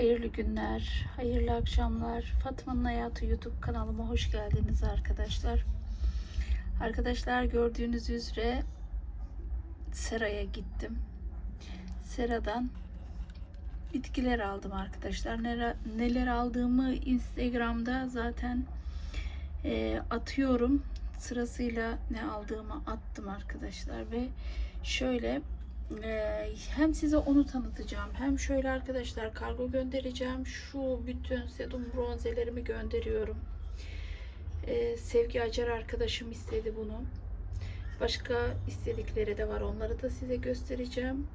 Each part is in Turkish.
Hayırlı günler, hayırlı akşamlar. Fatma'nın Hayatı YouTube kanalıma hoş geldiniz arkadaşlar. Arkadaşlar gördüğünüz üzere Sera'ya gittim. Sera'dan bitkiler aldım arkadaşlar. Neler, aldığımı Instagram'da zaten e, atıyorum. Sırasıyla ne aldığımı attım arkadaşlar ve şöyle hem size onu tanıtacağım hem şöyle arkadaşlar kargo göndereceğim. Şu bütün sedum bronzelerimi gönderiyorum. Ee, Sevgi Acar arkadaşım istedi bunu. Başka istedikleri de var onları da size göstereceğim.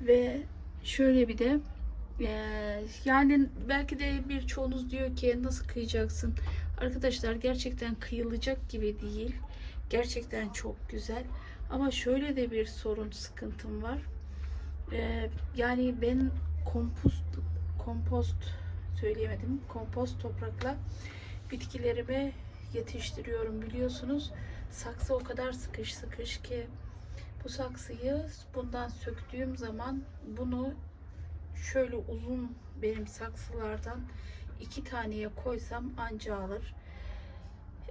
Ve şöyle bir de e, yani belki de birçoğunuz diyor ki nasıl kıyacaksın? Arkadaşlar gerçekten kıyılacak gibi değil. Gerçekten çok güzel ama şöyle de bir sorun, sıkıntım var. Ee, yani ben kompost, kompost söyleyemedim. Kompost toprakla bitkilerimi yetiştiriyorum biliyorsunuz. Saksı o kadar sıkış sıkış ki bu saksıyı bundan söktüğüm zaman bunu şöyle uzun benim saksılardan iki taneye koysam anca alır.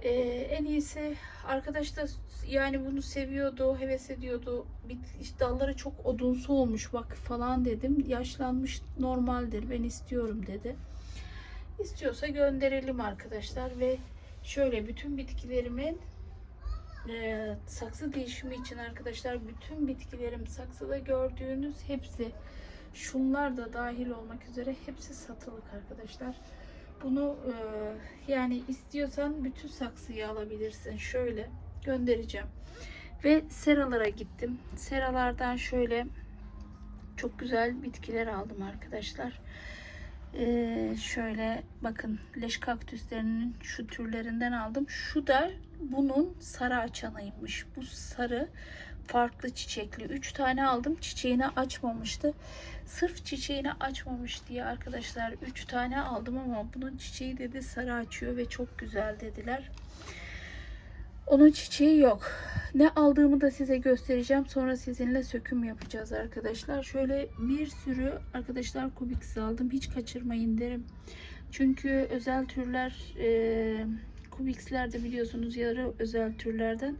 Ee, en iyisi arkadaş da yani bunu seviyordu, heves ediyordu. Bir, işte dalları çok odunsu olmuş bak falan dedim. Yaşlanmış normaldir ben istiyorum dedi. İstiyorsa gönderelim arkadaşlar ve şöyle bütün bitkilerimin e, saksı değişimi için arkadaşlar bütün bitkilerim saksıda gördüğünüz hepsi şunlar da dahil olmak üzere hepsi satılık arkadaşlar. Bunu e, yani istiyorsan bütün saksıyı alabilirsin. Şöyle göndereceğim. Ve seralara gittim. Seralardan şöyle çok güzel bitkiler aldım arkadaşlar. Ee, şöyle bakın leş kaktüslerinin şu türlerinden aldım. Şu da bunun sarı açanıymış. Bu sarı farklı çiçekli. 3 tane aldım. Çiçeğini açmamıştı. Sırf çiçeğini açmamış diye arkadaşlar 3 tane aldım ama bunun çiçeği dedi sarı açıyor ve çok güzel dediler. Onun çiçeği yok. Ne aldığımı da size göstereceğim. Sonra sizinle söküm yapacağız arkadaşlar. Şöyle bir sürü arkadaşlar kubik aldım. Hiç kaçırmayın derim. Çünkü özel türler e, kubiksler de biliyorsunuz yarı özel türlerden.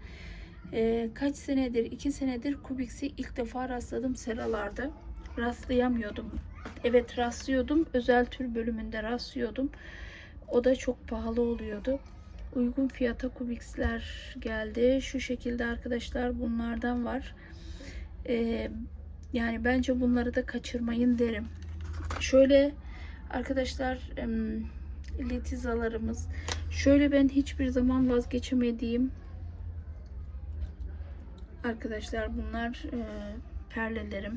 E, kaç senedir, iki senedir kubiksi ilk defa rastladım seralarda. Rastlayamıyordum. Evet rastlıyordum. Özel tür bölümünde rastlıyordum. O da çok pahalı oluyordu uygun fiyata kubiksler geldi. Şu şekilde arkadaşlar bunlardan var. Ee, yani bence bunları da kaçırmayın derim. Şöyle arkadaşlar letizalarımız. Şöyle ben hiçbir zaman vazgeçemediğim arkadaşlar bunlar e, perlelerim.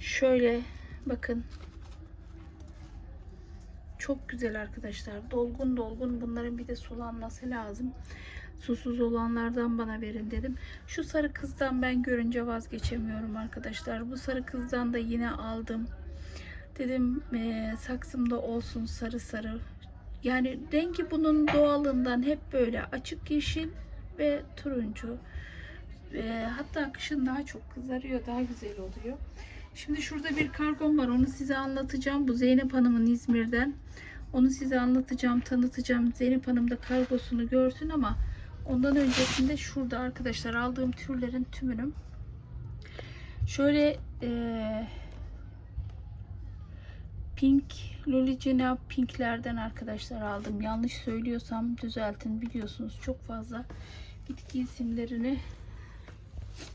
Şöyle bakın çok güzel arkadaşlar. Dolgun dolgun bunların bir de sulanması lazım. Susuz olanlardan bana verin dedim. Şu sarı kızdan ben görünce vazgeçemiyorum arkadaşlar. Bu sarı kızdan da yine aldım. Dedim e, saksımda olsun sarı sarı. Yani rengi bunun doğalından hep böyle açık yeşil ve turuncu. E, hatta kışın daha çok kızarıyor, daha güzel oluyor. Şimdi şurada bir kargom var. Onu size anlatacağım. Bu Zeynep Hanım'ın İzmir'den. Onu size anlatacağım, tanıtacağım. Zeynep Hanım da kargosunu görsün ama ondan öncesinde şurada arkadaşlar aldığım türlerin tümünü şöyle e, pink Lolicina pinklerden arkadaşlar aldım. Yanlış söylüyorsam düzeltin. Biliyorsunuz çok fazla bitki isimlerini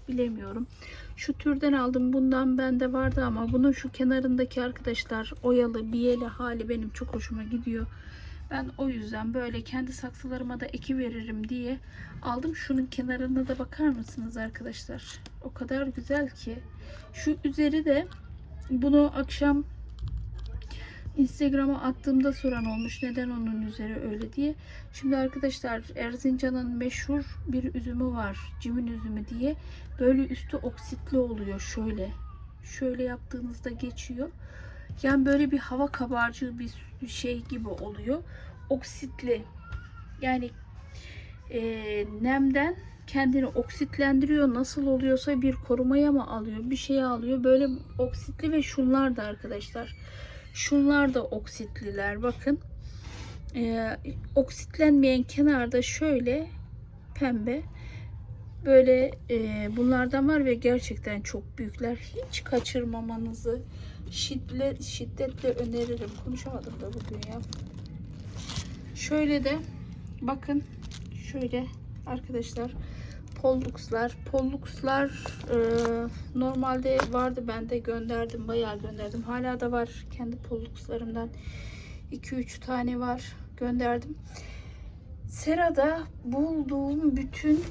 bilemiyorum. Şu türden aldım. Bundan bende vardı ama bunun şu kenarındaki arkadaşlar oyalı, biyeli hali benim çok hoşuma gidiyor. Ben o yüzden böyle kendi saksılarıma da eki veririm diye aldım. Şunun kenarına da bakar mısınız arkadaşlar? O kadar güzel ki. Şu üzeri de bunu akşam Instagram'a attığımda soran olmuş neden onun üzeri öyle diye. Şimdi arkadaşlar Erzincan'ın meşhur bir üzümü var. Cimin üzümü diye. Böyle üstü oksitli oluyor şöyle. Şöyle yaptığınızda geçiyor. Yani böyle bir hava kabarcığı bir şey gibi oluyor. Oksitli. Yani e, nemden kendini oksitlendiriyor. Nasıl oluyorsa bir korumaya mı alıyor, bir şey alıyor. Böyle oksitli ve şunlar da arkadaşlar Şunlar da oksitliler. Bakın. Ee, oksitlenmeyen kenarda şöyle pembe böyle e, bunlardan var ve gerçekten çok büyükler. Hiç kaçırmamanızı şiddetle, şiddetle öneririm. Konuşamadım da bugün ya. Şöyle de bakın şöyle arkadaşlar Pollux'lar. Pollux'lar e, normalde vardı bende gönderdim. Bayağı gönderdim. Hala da var. Kendi Pollux'larımdan 2-3 tane var. Gönderdim. Serada bulduğum bütün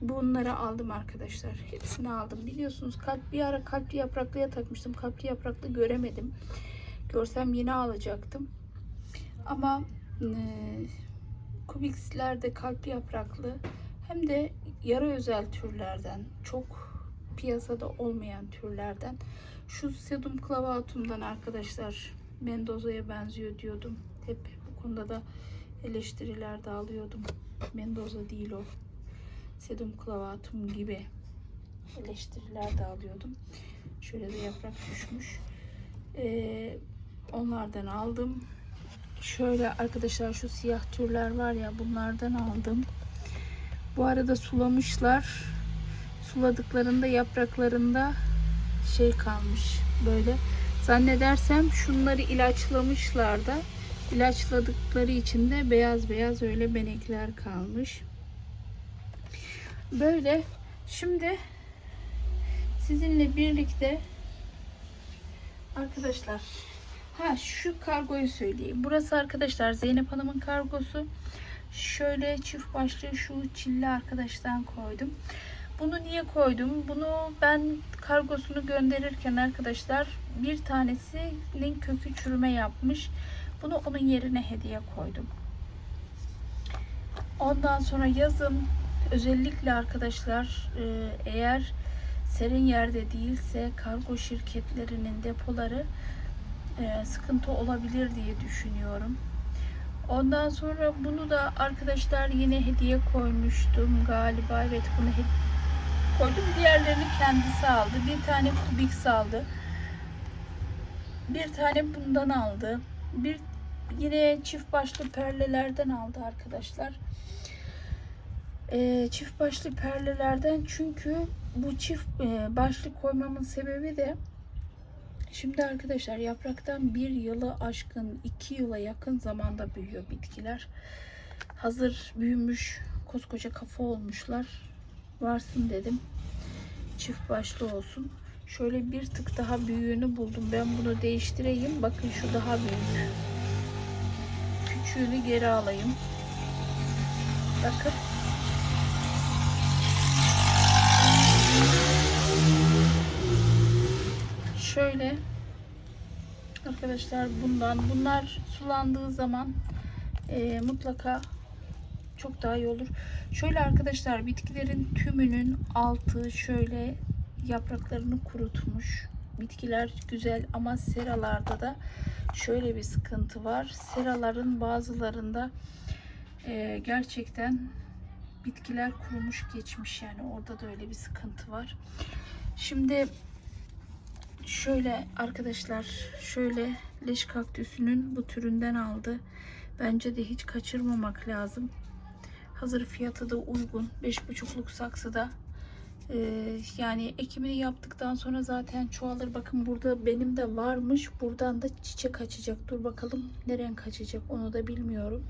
bunları aldım arkadaşlar. Hepsini aldım. Biliyorsunuz kalp bir ara kalpli yapraklıya takmıştım. Kalpli yapraklı göremedim. Görsem yine alacaktım. Ama e, Kubix'lerde kalpli yapraklı hem de yarı özel türlerden çok piyasada olmayan türlerden şu sedum clavatum'dan arkadaşlar Mendoza'ya benziyor diyordum. Hep bu konuda da eleştiriler de alıyordum. Mendoza değil o. Sedum clavatum gibi eleştiriler de alıyordum. Şöyle de yaprak düşmüş. Ee, onlardan aldım. Şöyle arkadaşlar şu siyah türler var ya bunlardan aldım. Bu arada sulamışlar. Suladıklarında yapraklarında şey kalmış böyle. Zannedersem şunları ilaçlamışlar da ilaçladıkları için de beyaz beyaz öyle benekler kalmış. Böyle şimdi sizinle birlikte arkadaşlar ha şu kargoyu söyleyeyim. Burası arkadaşlar Zeynep Hanım'ın kargosu. Şöyle çift başlı şu çilli arkadaştan koydum. Bunu niye koydum? Bunu ben kargosunu gönderirken arkadaşlar bir tanesinin kökü çürüme yapmış. Bunu onun yerine hediye koydum. Ondan sonra yazın özellikle arkadaşlar e, eğer serin yerde değilse kargo şirketlerinin depoları e, sıkıntı olabilir diye düşünüyorum. Ondan sonra bunu da arkadaşlar yine hediye koymuştum galiba. Evet bunu koydum. Diğerlerini kendisi aldı. Bir tane Kubix aldı. Bir tane bundan aldı. Bir yine çift başlı perlelerden aldı arkadaşlar. Ee, çift başlı perlelerden çünkü bu çift e, başlı koymamın sebebi de Şimdi arkadaşlar yapraktan bir yılı aşkın iki yıla yakın zamanda büyüyor bitkiler. Hazır büyümüş koskoca kafa olmuşlar. Varsın dedim. Çift başlı olsun. Şöyle bir tık daha büyüğünü buldum. Ben bunu değiştireyim. Bakın şu daha büyük. Küçüğünü geri alayım. Bakın. şöyle arkadaşlar bundan bunlar sulandığı zaman e, mutlaka çok daha iyi olur. Şöyle arkadaşlar bitkilerin tümünün altı şöyle yapraklarını kurutmuş. Bitkiler güzel ama seralarda da şöyle bir sıkıntı var. Seraların bazılarında e, gerçekten bitkiler kurumuş geçmiş yani orada da öyle bir sıkıntı var. Şimdi Şöyle arkadaşlar şöyle leş kaktüsünün bu türünden aldı. Bence de hiç kaçırmamak lazım. Hazır fiyatı da uygun. 5,5'luk saksıda. Ee, yani ekimini yaptıktan sonra zaten çoğalır. Bakın burada benim de varmış. Buradan da çiçek açacak. Dur bakalım ne renk açacak onu da bilmiyorum.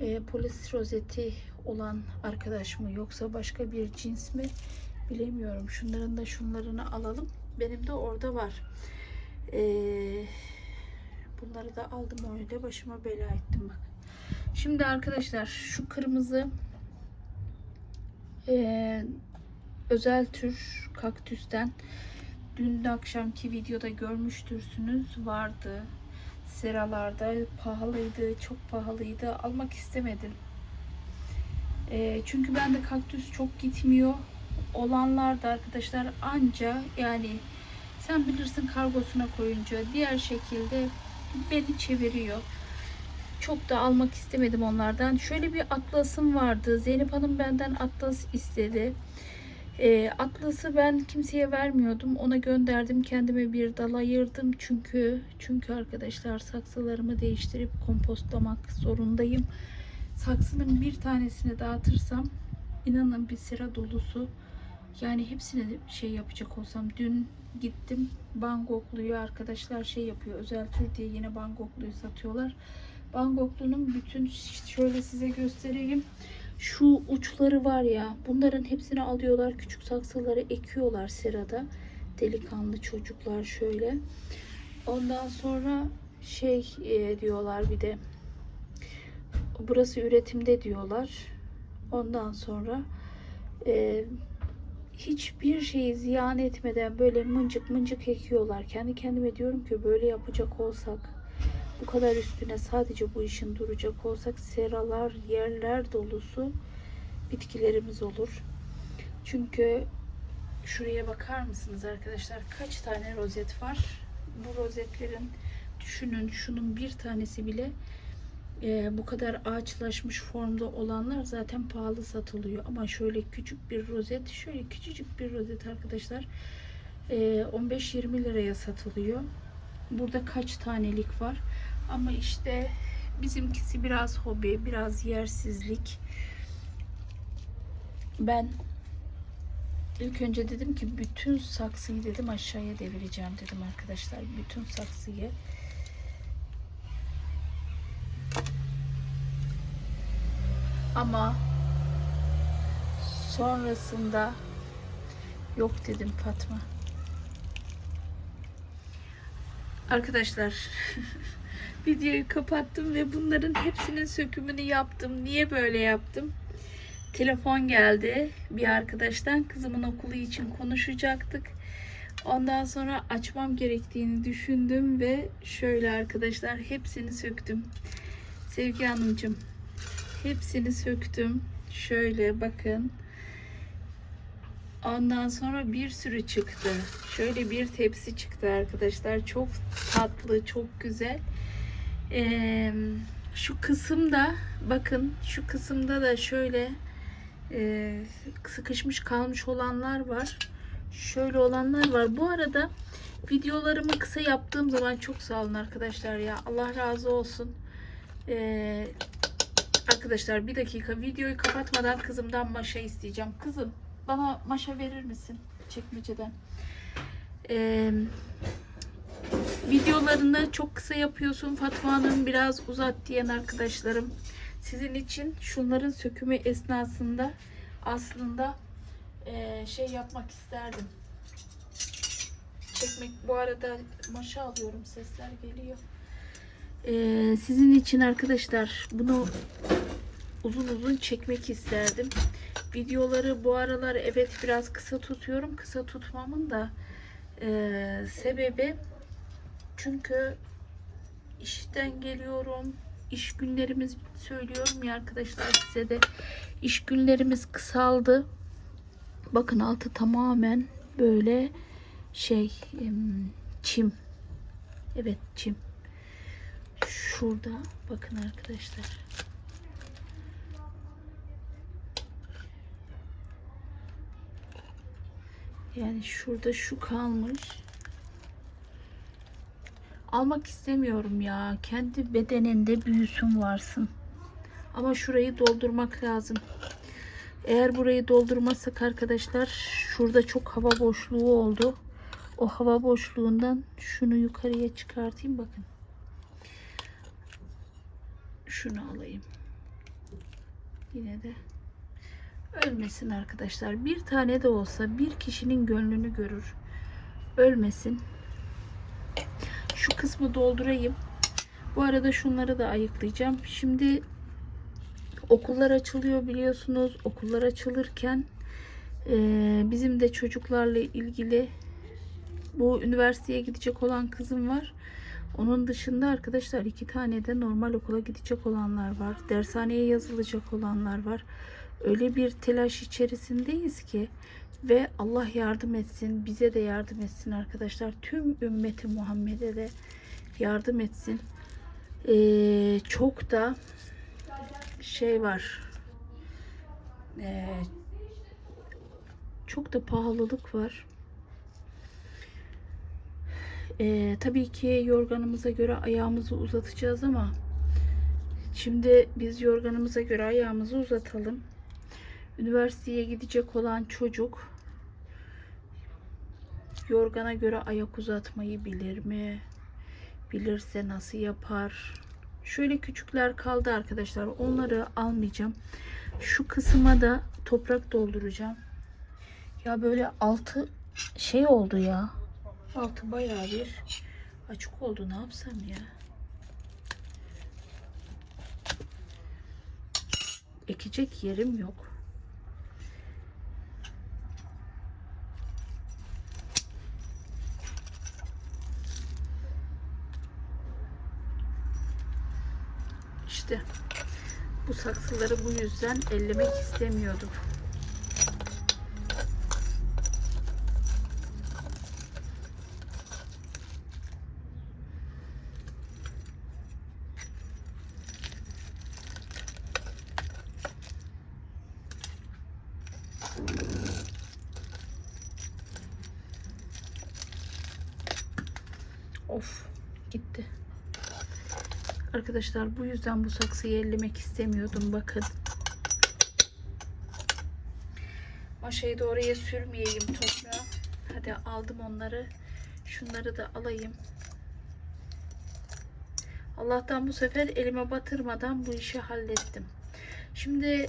Ee, polis rozeti olan arkadaş mı yoksa başka bir cins mi bilemiyorum. Şunların da şunlarını alalım. Benim de orada var. Ee, bunları da aldım öyle başıma bela ettim bak. Şimdi arkadaşlar şu kırmızı e, özel tür kaktüsten dün akşamki videoda görmüştürsünüz vardı seralarda pahalıydı çok pahalıydı almak istemedim e, çünkü bende kaktüs çok gitmiyor olanlar da arkadaşlar anca yani sen bilirsin kargosuna koyunca diğer şekilde beni çeviriyor. Çok da almak istemedim onlardan. Şöyle bir atlasım vardı. Zeynep Hanım benden atlas istedi. Ee, atlası ben kimseye vermiyordum. Ona gönderdim. Kendime bir dal ayırdım. Çünkü çünkü arkadaşlar saksılarımı değiştirip kompostlamak zorundayım. Saksının bir tanesini dağıtırsam inanın bir sıra dolusu yani hepsini şey yapacak olsam dün gittim Bangkoklu'yu arkadaşlar şey yapıyor özel tür diye yine Bangkoklu'yu satıyorlar. Bangkoklu'nun bütün şöyle size göstereyim. Şu uçları var ya bunların hepsini alıyorlar küçük saksıları ekiyorlar serada. Delikanlı çocuklar şöyle. Ondan sonra şey e, diyorlar bir de burası üretimde diyorlar. Ondan sonra e, hiçbir şeyi ziyan etmeden böyle mıncık mıncık ekiyorlar. Kendi kendime diyorum ki böyle yapacak olsak bu kadar üstüne sadece bu işin duracak olsak seralar, yerler dolusu bitkilerimiz olur. Çünkü şuraya bakar mısınız arkadaşlar? Kaç tane rozet var? Bu rozetlerin düşünün şunun bir tanesi bile e, bu kadar ağaçlaşmış formda olanlar zaten pahalı satılıyor. Ama şöyle küçük bir rozet, şöyle küçücük bir rozet arkadaşlar e, 15-20 liraya satılıyor. Burada kaç tanelik var? Ama işte bizimkisi biraz hobi, biraz yersizlik. Ben ilk önce dedim ki bütün saksıyı dedim aşağıya devireceğim dedim arkadaşlar. Bütün saksıyı. Ama sonrasında yok dedim Fatma. Arkadaşlar videoyu kapattım ve bunların hepsinin sökümünü yaptım. Niye böyle yaptım? Telefon geldi bir arkadaştan. Kızımın okulu için konuşacaktık. Ondan sonra açmam gerektiğini düşündüm ve şöyle arkadaşlar hepsini söktüm. Sevgi Hanımcığım hepsini söktüm. Şöyle bakın. Ondan sonra bir sürü çıktı. Şöyle bir tepsi çıktı arkadaşlar. Çok tatlı, çok güzel. Ee, şu kısımda bakın şu kısımda da şöyle e, sıkışmış kalmış olanlar var. Şöyle olanlar var. Bu arada videolarımı kısa yaptığım zaman çok sağ olun arkadaşlar ya. Allah razı olsun. Ee, arkadaşlar bir dakika videoyu kapatmadan kızımdan maşa isteyeceğim. Kızım bana maşa verir misin çekmeceden? Ee, videolarını çok kısa yapıyorsun Fatma Hanım biraz uzat diyen arkadaşlarım. Sizin için şunların sökümü esnasında aslında e, şey yapmak isterdim. Çekmek bu arada maşa alıyorum sesler geliyor. Ee, sizin için arkadaşlar bunu uzun uzun çekmek isterdim. Videoları bu aralar evet biraz kısa tutuyorum. Kısa tutmamın da e, sebebi çünkü işten geliyorum. İş günlerimiz söylüyorum ya arkadaşlar size de iş günlerimiz kısaldı. Bakın altı tamamen böyle şey çim. Evet çim. Şurada bakın arkadaşlar. Yani şurada şu kalmış. Almak istemiyorum ya. Kendi bedeninde büyüsün varsın. Ama şurayı doldurmak lazım. Eğer burayı doldurmazsak arkadaşlar şurada çok hava boşluğu oldu. O hava boşluğundan şunu yukarıya çıkartayım bakın. Şunu alayım. Yine de ölmesin arkadaşlar. Bir tane de olsa bir kişinin gönlünü görür. Ölmesin. Şu kısmı doldurayım. Bu arada şunları da ayıklayacağım. Şimdi okullar açılıyor biliyorsunuz. Okullar açılırken e, bizim de çocuklarla ilgili bu üniversiteye gidecek olan kızım var. Onun dışında arkadaşlar iki tane de normal okula gidecek olanlar var. Dershaneye yazılacak olanlar var. Öyle bir telaş içerisindeyiz ki ve Allah yardım etsin, bize de yardım etsin arkadaşlar. Tüm ümmeti Muhammed'e de yardım etsin. Ee, çok da şey var. Ee, Çok da pahalılık var. Ee, tabii ki yorganımıza göre ayağımızı uzatacağız ama şimdi biz yorganımıza göre ayağımızı uzatalım. Üniversiteye gidecek olan çocuk yorgana göre ayak uzatmayı bilir mi? Bilirse nasıl yapar? Şöyle küçükler kaldı arkadaşlar. Onları almayacağım. Şu kısma da toprak dolduracağım. Ya böyle altı şey oldu ya. Altı bayağı bir açık oldu. Ne yapsam ya? Ekecek yerim yok. İşte bu saksıları bu yüzden ellemek istemiyordum. Arkadaşlar bu yüzden bu saksıyı ellemek istemiyordum. Bakın. Maşayı da oraya sürmeyeyim toprağa. Hadi aldım onları. Şunları da alayım. Allah'tan bu sefer elime batırmadan bu işi hallettim. Şimdi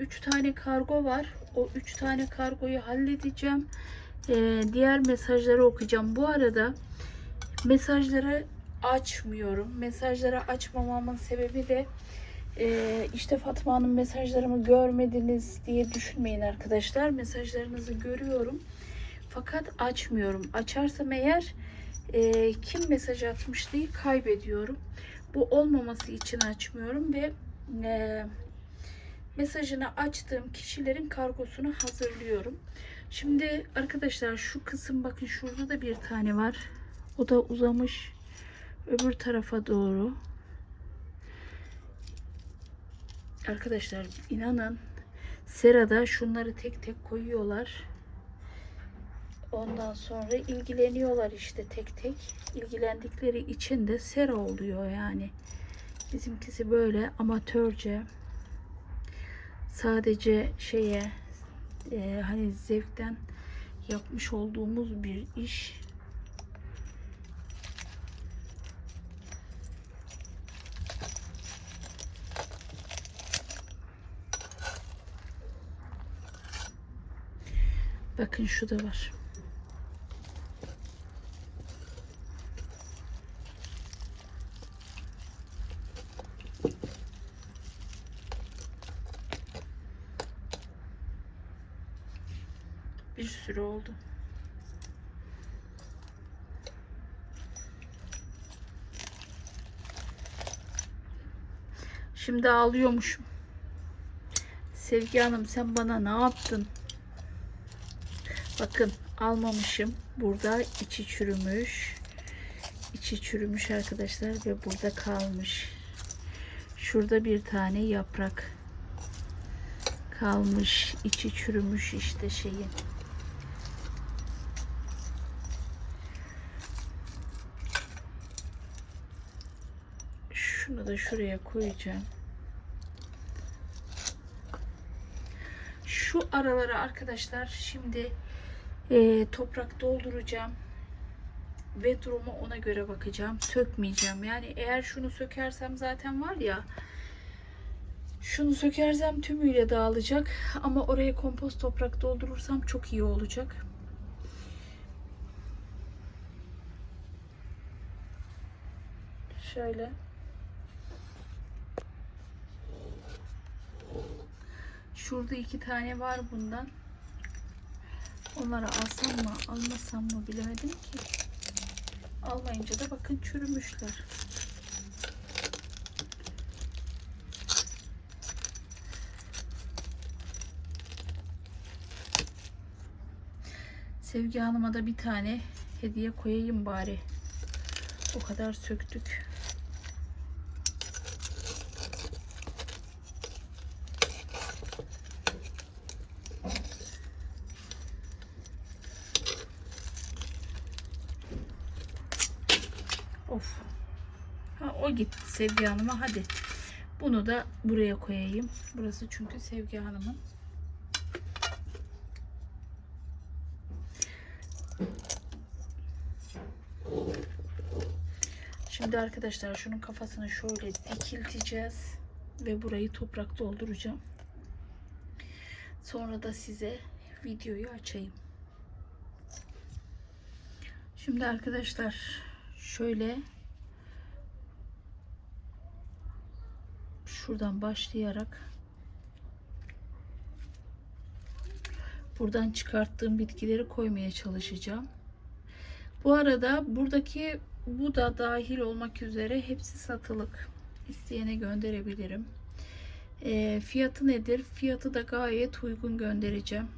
3 tane kargo var. O 3 tane kargoyu halledeceğim. E, diğer mesajları okuyacağım. Bu arada mesajları açmıyorum. Mesajları açmamamın sebebi de e, işte Fatma Hanım mesajlarımı görmediniz diye düşünmeyin arkadaşlar. Mesajlarınızı görüyorum. Fakat açmıyorum. Açarsam eğer e, kim mesaj atmış diye kaybediyorum. Bu olmaması için açmıyorum ve e, mesajını açtığım kişilerin kargosunu hazırlıyorum. Şimdi arkadaşlar şu kısım bakın şurada da bir tane var. O da uzamış öbür tarafa doğru. Arkadaşlar inanın serada şunları tek tek koyuyorlar. Ondan sonra ilgileniyorlar işte tek tek. İlgilendikleri için de sera oluyor yani. Bizimkisi böyle amatörce sadece şeye e, hani zevkten yapmış olduğumuz bir iş. Bakın şu da var. Bir sürü oldu. Şimdi ağlıyormuşum. Sevgi Hanım sen bana ne yaptın? Bakın almamışım. Burada içi çürümüş. İçi çürümüş arkadaşlar ve burada kalmış. Şurada bir tane yaprak kalmış. içi çürümüş işte şeyi. Şunu da şuraya koyacağım. Şu aralara arkadaşlar şimdi e, toprak dolduracağım ve durumu ona göre bakacağım. Sökmeyeceğim. Yani eğer şunu sökersem zaten var ya şunu sökersem tümüyle dağılacak. Ama oraya kompost toprak doldurursam çok iyi olacak. Şöyle. Şurada iki tane var bundan. Onları alsam mı almasam mı bilemedim ki. Almayınca da bakın çürümüşler. Sevgi Hanım'a da bir tane hediye koyayım bari. O kadar söktük. O gitti Sevgi Hanım'a. Hadi. Bunu da buraya koyayım. Burası çünkü Sevgi Hanım'ın. Şimdi arkadaşlar şunun kafasını şöyle dikilteceğiz ve burayı toprak dolduracağım. Sonra da size videoyu açayım. Şimdi arkadaşlar şöyle şuradan başlayarak buradan çıkarttığım bitkileri koymaya çalışacağım. Bu arada buradaki bu da dahil olmak üzere hepsi satılık. İsteyene gönderebilirim. E, fiyatı nedir? Fiyatı da gayet uygun göndereceğim.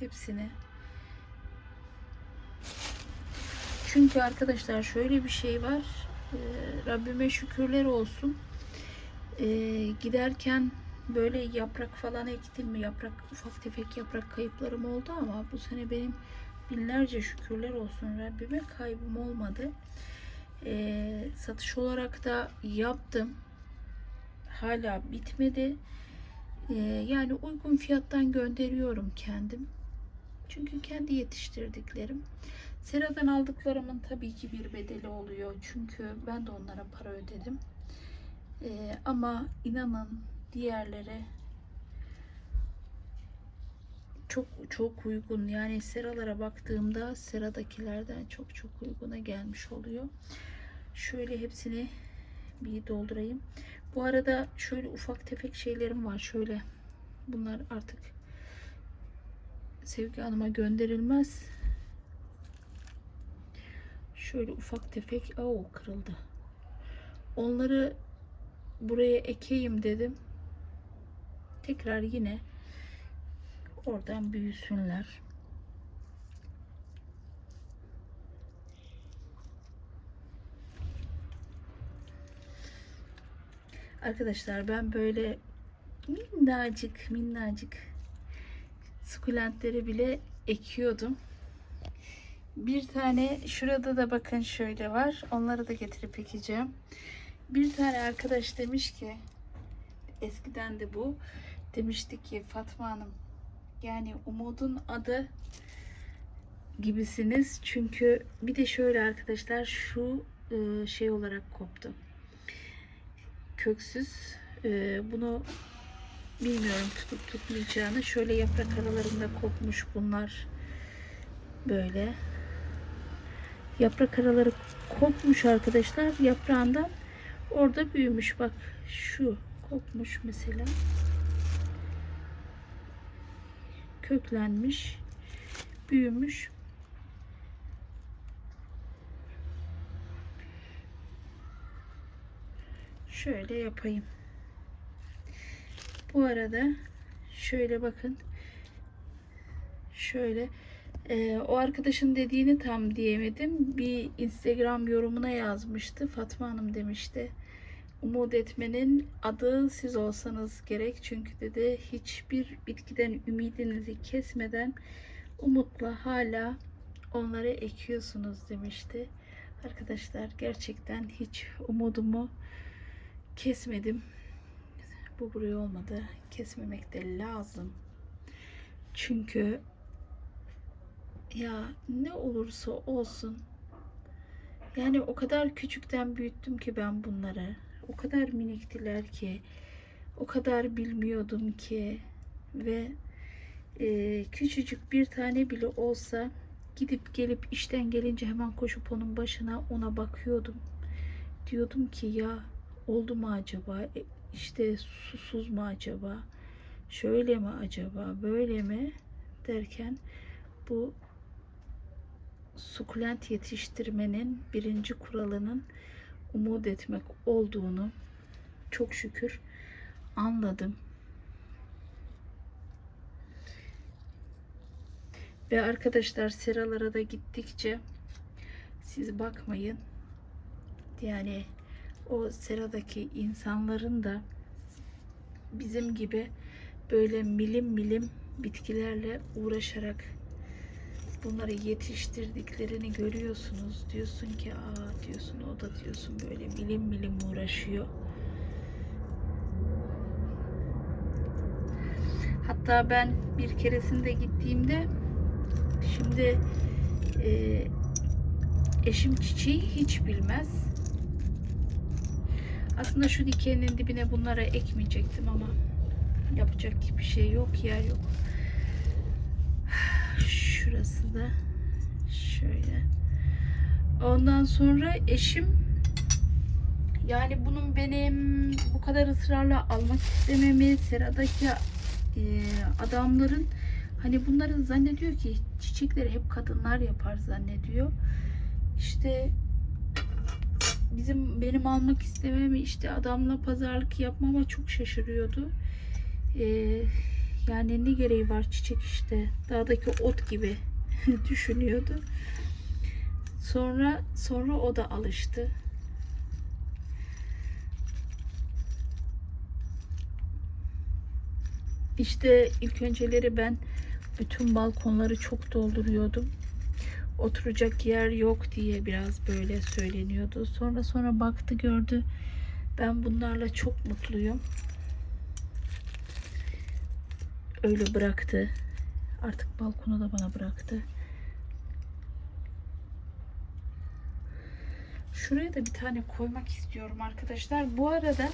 Hepsini. Çünkü arkadaşlar şöyle bir şey var. E, Rabbime şükürler olsun. E, giderken böyle yaprak falan ektim mi? Yaprak ufak tefek yaprak kayıplarım oldu ama bu sene benim binlerce şükürler olsun Rabbime kaybım olmadı. E, satış olarak da yaptım. Hala bitmedi. E, yani uygun fiyattan gönderiyorum kendim. Çünkü kendi yetiştirdiklerim. Sera'dan aldıklarımın tabii ki bir bedeli oluyor. Çünkü ben de onlara para ödedim. E, ama inanın diğerleri çok çok uygun. Yani seralara baktığımda seradakilerden çok çok uyguna gelmiş oluyor. Şöyle hepsini bir doldurayım. Bu arada şöyle ufak tefek şeylerim var. Şöyle bunlar artık Sevgi Hanım'a gönderilmez. Şöyle ufak tefek o kırıldı. Onları buraya ekeyim dedim. Tekrar yine oradan büyüsünler. Arkadaşlar ben böyle minnacık minnacık sukulentleri bile ekiyordum. Bir tane şurada da bakın şöyle var. Onları da getirip ekeceğim. Bir tane arkadaş demiş ki eskiden de bu demişti ki Fatma Hanım yani umudun adı gibisiniz. Çünkü bir de şöyle arkadaşlar şu e, şey olarak koptu. Köksüz. E, bunu bilmiyorum tutup tutmayacağını. Şöyle yaprak aralarında kopmuş bunlar. Böyle. Yaprak araları kopmuş arkadaşlar. Yaprağından orada büyümüş. Bak şu kopmuş mesela. Köklenmiş. Büyümüş. Şöyle yapayım. Bu arada şöyle bakın. Şöyle e, o arkadaşın dediğini tam diyemedim. Bir Instagram yorumuna yazmıştı. Fatma Hanım demişti. Umut etmenin adı siz olsanız gerek. Çünkü dedi hiçbir bitkiden ümidinizi kesmeden umutla hala onları ekiyorsunuz demişti. Arkadaşlar gerçekten hiç umudumu kesmedim. Bu buraya olmadı. Kesmemek de lazım. Çünkü ya ne olursa olsun yani o kadar küçükten büyüttüm ki ben bunları. O kadar miniktiler ki o kadar bilmiyordum ki ve e, küçücük bir tane bile olsa gidip gelip işten gelince hemen koşup onun başına ona bakıyordum. Diyordum ki ya oldu mu acaba? E, işte susuz mu acaba? Şöyle mi acaba? Böyle mi? Derken bu sukulent yetiştirmenin birinci kuralının umut etmek olduğunu çok şükür anladım. Ve arkadaşlar seralara da gittikçe siz bakmayın. Yani o seradaki insanların da bizim gibi böyle milim milim bitkilerle uğraşarak bunları yetiştirdiklerini görüyorsunuz. Diyorsun ki aa diyorsun o da diyorsun böyle milim milim uğraşıyor. Hatta ben bir keresinde gittiğimde şimdi e, eşim çiçeği hiç bilmez. Aslında şu dikenin dibine bunlara ekmeyecektim ama yapacak bir şey yok, yer yok. Şurası da şöyle. Ondan sonra eşim yani bunun benim bu kadar ısrarla almak istememi, seradaki e, adamların hani bunların zannediyor ki çiçekleri hep kadınlar yapar zannediyor. İşte bizim benim almak istememi işte adamla pazarlık yapmama çok şaşırıyordu. Ee, yani ne gereği var çiçek işte dağdaki ot gibi düşünüyordu. Sonra sonra o da alıştı. İşte ilk önceleri ben bütün balkonları çok dolduruyordum. Oturacak yer yok diye biraz böyle söyleniyordu. Sonra sonra baktı gördü. Ben bunlarla çok mutluyum. Öyle bıraktı. Artık balkonu da bana bıraktı. Şuraya da bir tane koymak istiyorum arkadaşlar. Bu arada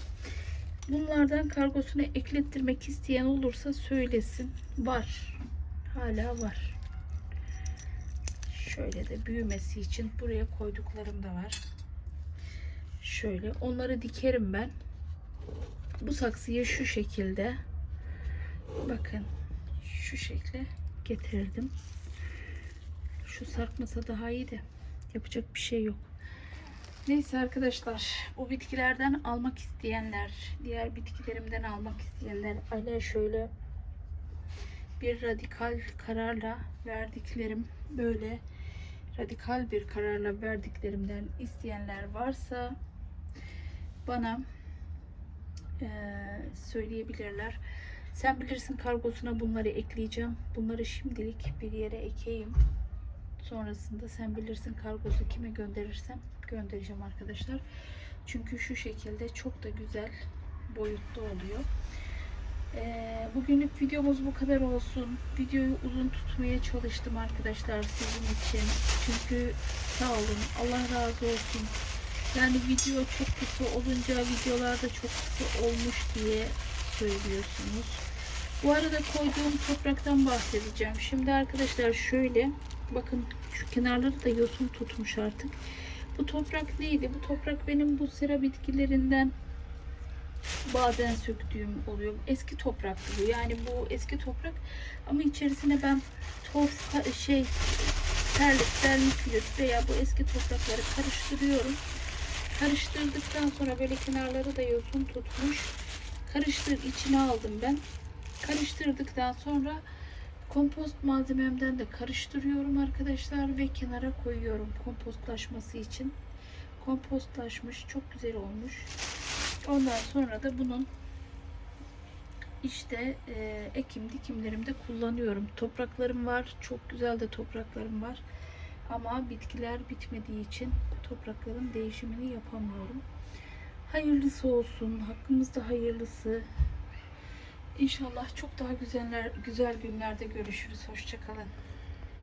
bunlardan kargosuna eklettirmek isteyen olursa söylesin. Var. Hala var. Şöyle de büyümesi için buraya koyduklarım da var. Şöyle onları dikerim ben. Bu saksıyı şu şekilde bakın şu şekle getirdim. Şu sarkmasa daha iyi de yapacak bir şey yok. Neyse arkadaşlar bu bitkilerden almak isteyenler, diğer bitkilerimden almak isteyenler aynen şöyle bir radikal kararla verdiklerim böyle radikal bir kararla verdiklerimden isteyenler varsa bana eee, söyleyebilirler. Sen bilirsin kargosuna bunları ekleyeceğim. Bunları şimdilik bir yere ekeyim. Sonrasında sen bilirsin kargosu kime gönderirsem göndereceğim arkadaşlar. Çünkü şu şekilde çok da güzel boyutta oluyor. Ee, bugünlük videomuz bu kadar olsun. Videoyu uzun tutmaya çalıştım arkadaşlar sizin için. Çünkü sağ olun. Allah razı olsun. Yani video çok kısa olunca videolarda çok kısa olmuş diye söylüyorsunuz. Bu arada koyduğum topraktan bahsedeceğim. Şimdi arkadaşlar şöyle bakın şu kenarları da yosun tutmuş artık. Bu toprak neydi? Bu toprak benim bu sera bitkilerinden bazen söktüğüm oluyor. Eski topraktı bu. Yani bu eski toprak ama içerisine ben torf şey terlik, vermikülüs veya bu eski toprakları karıştırıyorum. Karıştırdıktan sonra böyle kenarları da yosun tutmuş. Karıştır içine aldım ben. Karıştırdıktan sonra kompost malzememden de karıştırıyorum arkadaşlar ve kenara koyuyorum kompostlaşması için. Kompostlaşmış, çok güzel olmuş. Ondan sonra da bunun işte e, ekim dikimlerimde kullanıyorum. Topraklarım var. Çok güzel de topraklarım var. Ama bitkiler bitmediği için toprakların değişimini yapamıyorum. Hayırlısı olsun. Hakkımızda hayırlısı. İnşallah çok daha güzeller, güzel günlerde görüşürüz. Hoşçakalın.